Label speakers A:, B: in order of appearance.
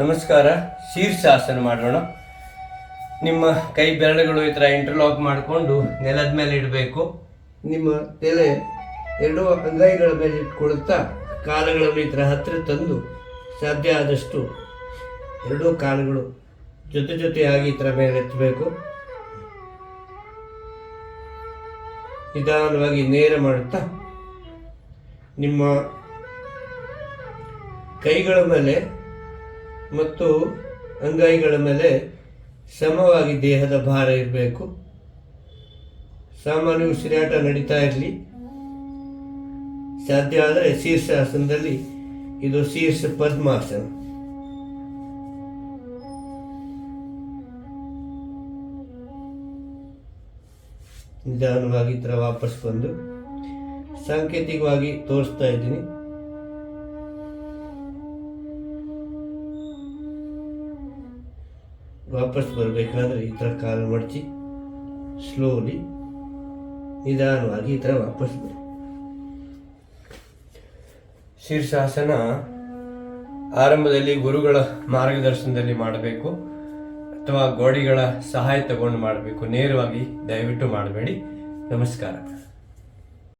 A: ನಮಸ್ಕಾರ. ಶೀರ್ಷಾಸನ ಮಾಡೋಣ. ನಿಮ್ಮ ಕೈ ಬೆರಳುಗಳು ಈ ಥರ ಇಂಟರ್ಲಾಕ್ ಮಾಡಿಕೊಂಡು ನೆಲದ ಮೇಲೆ ಇಡಬೇಕು. ನಿಮ್ಮ ತಲೆ ಎರಡೂ ಅಂಗೈಗಳ ಮೇಲೆ ಇಟ್ಕೊಳ್ತಾ ಕಾಲುಗಳನ್ನು ಈ ಥರ ಹತ್ತಿರ ತಂದು ಸಾಧ್ಯ ಆದಷ್ಟು ಎರಡೂ ಕಾಲುಗಳು ಜೊತೆ ಜೊತೆಯಾಗಿ ಈ ಥರ ಮೇಲೆ ಎತ್ತಬೇಕು. ನಿಧಾನವಾಗಿ ನೇರ ಮಾಡುತ್ತಾ ನಿಮ್ಮ ಕೈಗಳ ಮೇಲೆ ಮತ್ತು ಅಂಗೈಗಳ ಮೇಲೆ ಸಮವಾಗಿ ದೇಹದ ಭಾರ ಇರಬೇಕು. ಸಾಮಾನ್ಯ ಉಸಿರಾಟ ನಡೀತಾ ಇರಲಿ. ಸಾಧ್ಯ ಆದರೆ ಶೀರ್ಷಾಸನದಲ್ಲಿ ಇದು ಶೀರ್ಷ ಪದ್ಮಾಸನ. ನಿಧಾನವಾಗಿ ಥರ ವಾಪಸ್ ಬಂದು ಸಾಂಕೇತಿಕವಾಗಿ ತೋರಿಸ್ತಾ ಇದ್ದೀನಿ. ವಾಪಸ್ ಬರಬೇಕಾದ್ರೆ ಈ ಥರ ಕಾಲು ಮಡಚಿ ಸ್ಲೋಲಿ ನಿಧಾನವಾಗಿ ಈ ಥರ ವಾಪಸ್ ಬರಿ. ಶೀರ್ಷಾಸನ ಆರಂಭದಲ್ಲಿ ಗುರುಗಳ ಮಾರ್ಗದರ್ಶನದಲ್ಲಿ ಮಾಡಬೇಕು ಅಥವಾ ಗೋಡಿಗಳ ಸಹಾಯ ತಗೊಂಡು ಮಾಡಬೇಕು. ನೇರವಾಗಿ ದಯವಿಟ್ಟು ಮಾಡಬೇಡಿ. ನಮಸ್ಕಾರ.